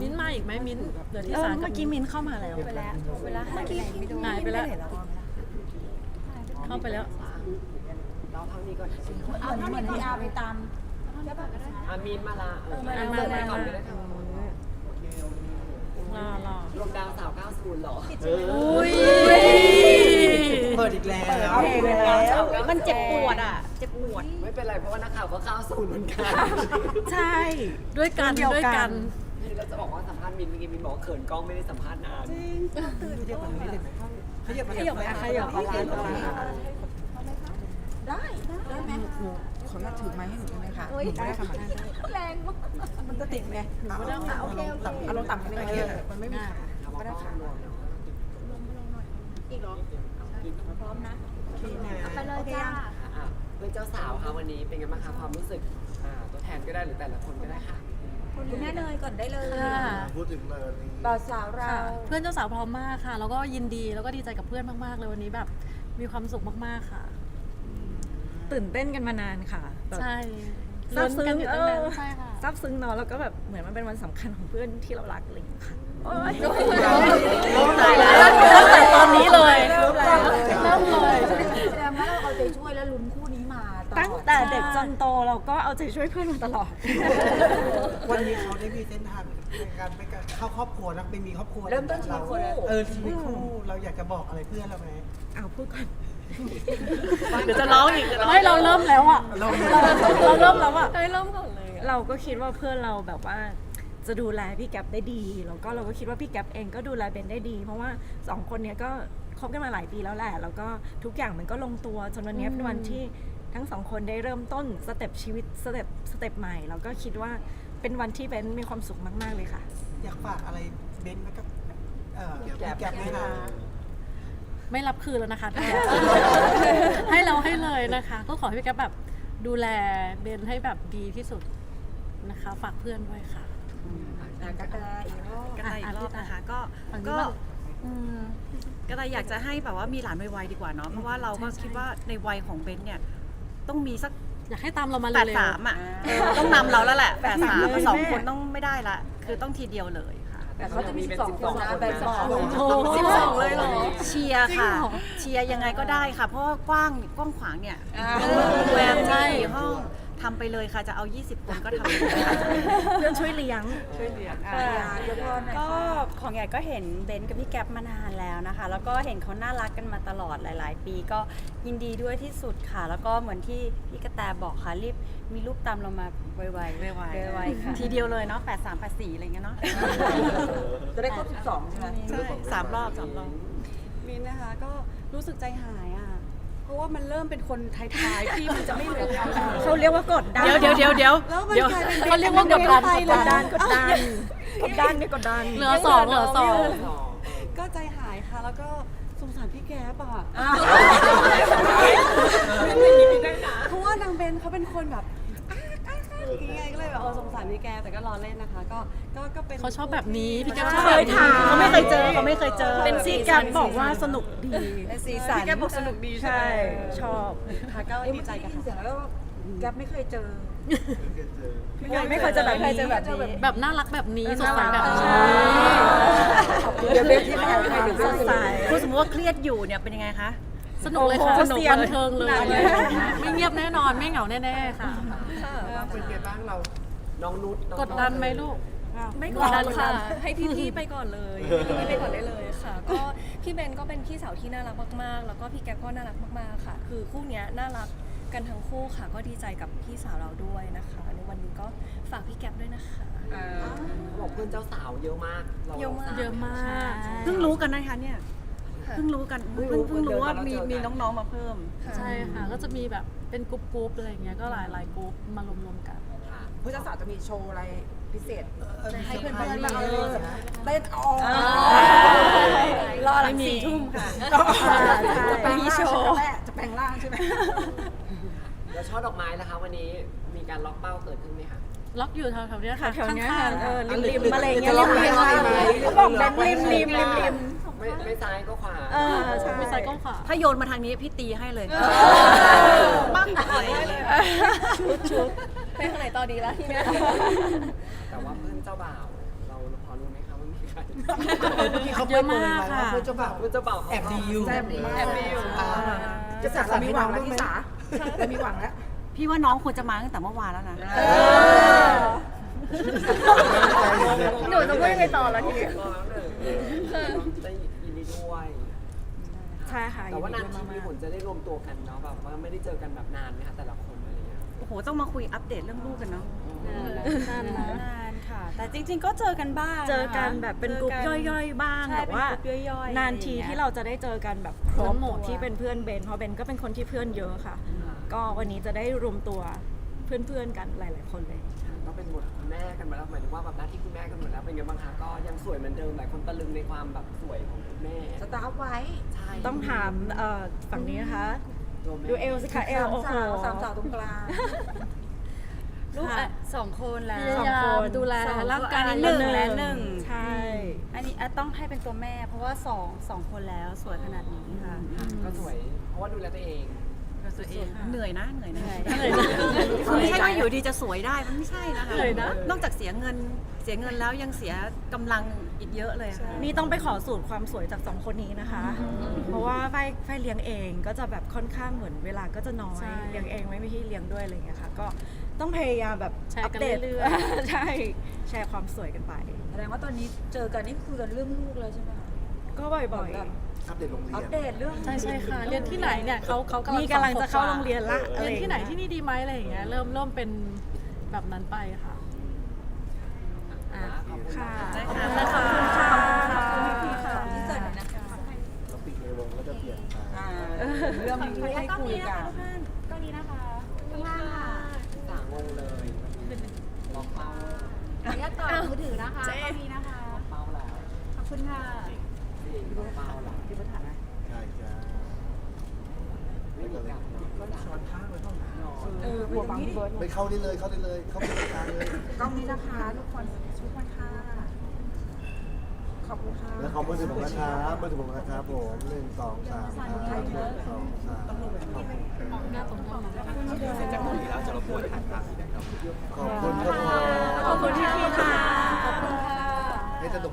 มิ้นท์มาอีกไหมมิ้นท์เหลือที่เออสารเมื่อกี้มินเข้ามาแล้ว ไปแล้วเวลาหายไปไหนไม่รู้หายไปแล้วเข้าไปแล้ว เราเท่านี้ก่อนเอาถ้ามีพีอาร์ไปตามอามีนมาละเออมาละมามาละก่อนก็ได้ค่ะรอรอรวมดาวสาว90เหรออุ้ยเปิดอีกแล้ว มันเจ็บปวดอะ เจ็บปวด ไม่เป็นไรเพราะว่านักข่าวก็90เหมือนกัน ใช่ ด้วยกันเดียวกันด้วยกัน นี่เราจะบอกว่าสัมภาษณ์มินเมื่อกี้มินบอกว่าเขินกล้องไม่ได้สัมภาษณ์นานเรียกมันไม่ได้ไหมขยับขยับไปขยับไปได้ได้ไหมหนูขออนุญาตถือไม้ให้หนูได้ไหมคะหนูไม่ได้ทำอะไรแรงมากมันจะติดไงหนูไม่ได้เอาลงต่ำเอาลงต่ำนิดนึงมันไม่มีขาก็ได้ค่ะรวมเนาะอีกเหรอพร้อมนะพี่นะไปเลยจ้าอะเพื่อนเจ้าสาวค่ะวันนี้เป็นไงบ้างคะความรู้สึกอ่าตัวแทนก็ได้หรือแต่ละคนก็ได้ค่ะ คุณแม่เนยก่อนได้เลยค่ะ พูดถึงเลยนี่บ่าวสาวเรา ค่ะเพื่อนเจ้าสาวพร้อมมากค่ะ แล้วก็ยินดีแล้วก็ดีใจกับเพื่อนมากๆเลยวันนี้แบบ มีความสุขมากๆค่ะ ตื่นเต้นกันมานานค่ะแบบใช่ซาบซึ้งลุ้นกันอยู่ตั้งนานเออใช่ค่ะซาบซึ้งเนาะแล้วก็แบบเหมือนมันเป็นวันสำคัญของเพื่อนที่เรารักอะไรอย่างเงี้ยค่ะโอ้ยตายแล้ว ตั้งแต่ตอนนี้เลย เริ่มเลย จนโตเราก็เอาใจช่วยเพื่อนมาตลอด วันนี้เขาได้มีเส้นทางในการไปเข้าครอบครัวแล้วไปมีครอบครัวเริ่มต้นชีวิตคู่ เออชีวิตคู่เราอยากจะบอกอะไรเพื่อนเราไหมเอาพูดก่อน เดี๋ยวจะร้องอีกไม่เราเริ่มแล้วอะเราเราเริ่มแล้วอะ เฮ้ยเริ่มก่อนเลยเราก็คิดว่าเพื่อนเราแบบว่าจะดูแลพี่แก๊ปได้ดีแล้วก็เราก็คิดว่าพี่แก๊ปเองก็ดูแลเบนได้ดี เพราะว่าสองคนเนี้ยก็คบกันมาหลายปีแล้วแหละ แล้วก็ทุกอย่างมันก็ลงตัวจนวันเนี้ยเป็นวันที่ ทั้งสองคนได้เริ่มต้นสเต็ปชีวิตสเต็ปสเต็ปใหม่แล้วก็คิดว่าเป็นวันที่เบนมีความสุขมาก ๆเลยค่ะ อยากฝากอะไรเบนไว้กับเอ่อพี่แก๊ปไหมคะ ไม่รับคืนแล้วนะคะพี่แก๊ปให้เราให้เลยนะคะ ก็ขอให้พี่แก๊ปแบบดูแลเบนให้แบบดีที่สุดนะคะ ฝากเพื่อนด้วยค่ะกระแตอีกรอบ กระต่ายอีกรอบนะคะ ก็ฝั่งนี้ก็บ้าง อืมกระต่ายอยากจะให้แบบว่ามีหลานไวๆดีกว่าเนาะเพราะว่าเราก็คิดว่าในวัยของเบนเนี่ย ต้องมีสักอยากให้ตามเรามาแปดเร็วสามอะเออต้องนำเราแล้วแหละแปดสามสองคนต้องไม่ได้ละ คือต้องทีเดียวเลยค่ะ แต่เขาจะมีสองคนนะแบ่งสองๆโอ้โห สิบสองเลยเหรอ เชียร์ค่ะเชียร์ยังไงก็ได้ค่ะ เพราะว่ากว้างกว้างขวางเนี่ยแวมใช่ห้องทำไปเลยค่ะจะเอา 20 คนก็ทำไปเลยค่ะ เพื่อนช่วยเลี้ยงเดี๋ยวพอหน่อยก็ ของใหญ่ก็เห็นเบนซ์กับพี่แก๊ปมานานแล้วนะคะ แล้วก็เห็นเขาน่ารักกันมาตลอดหลาย ๆ ปีก็ยินดีด้วยที่สุดค่ะ แล้วก็เหมือนที่พี่กระแตบอกค่ะรีบมีลูกตามเรามาไวๆไวๆไวๆค่ะ ทีเดียวเลยเนาะ 8 3 8 4 อะไรเงี้ยเนาะ จะได้ครบสิบสองใช่ไหมใช่สามรอบสามรอบ มินนะคะก็รู้สึกใจหายอะ เพราะว่ามันเริ่มเป็นคนท้ายๆที่มันจะไม่เหลือใครแล้วเขาเรียกว่ากดดันเดี๋ยวเดี๋ยวเดี๋ยวเดี๋ยวแล้วมันเดี๋ยวกลายเป็นเขาเรียกว่ากดดันกดดันกดดัน กดดันเนี่ยกดดันเหลือสองเหลือสอง ก็ใจหายค่ะ แล้วก็สงสารพี่แก๊ปอะเพราะว่านางเบนเขาเป็นคนแบบอ้าอ้าอ้าอย่างเงี้ยก็เลยแบบเออสงสารพี่แกแต่ก็รอเล่นนะคะ ก็ก็ก็เป็นเขาชอบแบบนี้พี่แก๊ปชเคอบแบบยนี้ถามเขาไม่เคยเจอเขาไม่เคยเจอเป็นซีแกปบอกว่าสนุกดีเป็นสีสันพี่แกบอกสนุกดีใช่ใช่ไหมชอบค่ะก็ดีใจกันได้ยินเสียงแล้วแก๊ปไม่เคยเจอเกิดเจอ ไม่เคยเจอแบบนี้แบบน่ารักแบบนี้สดใสแบบนี้เดี๋ยวเบนที่แม่ให้เดี๋ยวเบสนดใสพูดสมมติว่าเครียดอยู่เนี่ยเป็นยังไงคะสนุกเลยค่ะโอ้สโหนุกเสียงบันเทิงเลย ไม่เงียบแน่นอนไม่เหงาแน่ๆค่ะเป็นไงบ้างเราน้องนุชน้องกดดันไหมลูกไม่กดดันค่ะ ให้พี่ๆไปก่อนเลยให้พี่ๆไปก่อนได้เลยค่ะ ก็พี่เบนก็เป็นพี่สาวที่น่ารักมากๆ แล้วก็พี่แก๊ปก็น่ารักมากๆค่ะ คือคู่เนี้ยน่ารัก กันทั้งคู่ค่ะ ก็ดีใจกับพี่สาวเราด้วยนะคะ ในวันนี้ก็ฝากพี่แก๊ปด้วยนะคะเขาบอกเพื่อนเจ้าสาวเยอะมากราเยอะมาก เยอะมากเพิ่งรู้กันนะคะเนี่ยเพิ่งรู้กันเพิ่งเพิ่งรู้ว่ามีมีน้องๆมาเพิ่ม ใช่ค่ะ ก็จะมีแบบเป็นกรุ๊ปๆอะไรอย่างเงี้ย ก็หลายหลายๆกรุ๊ปมารวมๆกัน ค่ะผู้เจ้าสาวจะมีโชว์อะไรพิเศษให้เพื่อนเพื่อนๆมามาเอเอออเต้นออกรอหลังสี่ทุ่มค่ะ จะแปลงร่างใช่ไหมแม่จะแปลงร่างใช่ไหม แล้วช่อดอกไม้นะคะวันนี้มีการล็อกเป้าเกิดขึ้นไหมคะ ล็อกอยู่แถวๆเนี้ยค่ะแถวๆเนี้ยข้าค่ะงๆ เออค่ะริมๆอะไรอย่างเงี้ยจะลองริมให้ๆไหมเขาบอกแบบริมริมริมริมไม่ไม่ซ้ายก็ขวาเออใช่ไม่ใส่กล้องขวาถ้าโยนมาทางนี้พี่ตีให้เลยปั้งเลยชุดชุดไปข้างไหนต่อดีละทีเนี้ยแต่ว่าเพื่อนเจ้าบ่าว เราเราพอรู้ไหมคะว่ามีใครเมื่อกี้เขาเยอะมากค่ะ เพื่อนเจ้าบ่าวคุณจะบอกแอบดีอยู่แอบดีแอบดีอยู่อ่าจะสามีหวังแล้วที่สา จะมีหวังแล้ว พี่ว่าน้องควรจะมาตั้งแต่เมื่อวานแล้วนะ หนูจะพูดยังไงต่อแล้วทีนี้รอแล้วหนึ่งจะยินดีด้วย ใช่ค่ะแต่ว่านานยิทีดีมีมากผลจะได้รวมตัวกันเนาะแบบว่าไม่ได้เจอกันแบบนานไหมคะแต่ละคนอะไรเงี้ย โอ้โห ต้องมาคุยอัปเดตเรื่องลูกกันเนาะ นานนะนาน ค่ะ แต่จริง ๆ ก็เจอกันบ้างเจอกันนะคะแบบเป็นกลุ่มจอย่อยๆ บ้างใช่แต่ว่าเป็นกลุ่มย่อยๆนานทีอะไรอย่างเงี้ยที่เราจะได้เจอกันแบบครบหมดที่เป็นเพื่อนเบนเพราะเบนก็เป็นคนที่เพื่อนเยอะค่ะ ก็วันนี้จะได้รวมตัวเพื่อนๆกันหลายๆคนเลย ก็เป็นหมดคุณแม่กันมาแล้วหมายถึงว่าแบบหน้าที่คุณแม่กันหมดแล้วเป็นไงบ้างคะก็ยังสวยเหมือนเดิมหลายคนตะลึงในความแบบสวยของคุณแม่สตาร์ฟไว้ใช่ต้องถามเอ่อฝั่งนี้นะคะตัวแม่ดูเอลสิคะเอลสามโอ้โหสาวสามสาวตรงกลาง ลูกอะสองคนแล้วพยายามดูแลสองร่างกายอันนิดหนึนึ่งงและหนึ่ง ใช่ อันนี้อะต้องให้เป็นตัวแม่ เพราะว่าสองสองคนแล้วสวยขนาดนี้ค่ะค่ะ ก็สวย เพราะว่าดูแลตัวเองตัวเองเหนื่อยนะเหนื่อยนะเหนื่อยคือไม่ใช่ว่าอยู่ดีจะสวยได้มันไม่ใช่นะคะเหนื่อยนะ นอกจากเสียเงินเสียเงินแล้วยังเสียกำลังอีกเยอะเลยค่ะ นี่ต้องไปขอสูตรความสวยจากสองคนนี้นะคะ เพราะว่าไฟไฟเลี้ยงเองก็จะแบบค่อนข้างเหมือนเวลาก็จะน้อย ใช่ เลี้ยงเองไม่มีที่เลี้ยงด้วยอะไรอย่างเงี้ยค่ะ ก็ ต้องพยายามแบบแชร์อัปกันเดตเรื่อย ใช่แชร์ความสวยกันไป แสดงว่าตอนนี้เจอกันนี่คือกันเรื่องลูกเลยใช่ไหมคะ ก็บ่อยแบบ อัปเดตโรงเรียอันปเดตเรื่องใช่ใช่ค่ะ เรียนที่ไหนเนี่ยเขาเขาๆนี่กำลังจะเข้าโรงเรียนละอะเรีไรยนอย่างที่ไหนเงี้ยที่นี่ดีไหมอะไรอย่างเงี้ยเริ่มเริ่มเป็นแบบนั้นไปค่ะอะขอบคุณค่ะได้ค่ะขอบคุณค่ะขอบคุณพี่ค่ะที่เกิดนะคะแล้วปีกในวงก็จะเปลี่ยนไป อ่าเรื่องที่ให้คุยกัน ก็ดีนะคะข้างล่างค่ะ สางงเลยบอกเป้า ขออนุญาตต่อมือถือนะคะก็มีนะคะเป้าแล้วขอบคุณค่ะจริงบอกเป้าแล้วใช่จ้าไม่มีกลับเนาะก็ช้อนข้างไว้เท่านั้นเออหัวบังเบิร์ดไปเข้าได้เลยเข้าได้เลย เข้าไปในกลางเลย กล้องนี้นะคะทุกคนทุกคนค่ะ ขอบคุณค่ะแล้วขาบอร์ถือผมนะครับเบอร์ถือผมนะครับผมหนึ่งสองสามครับสองสามหน้าตรงข้ามเสร็จจากตรงนี้แล้วจะรบกวนหันมาขอบคุณครับขอบคุณที่ค่ะขอบคุณค่ะให้สนุก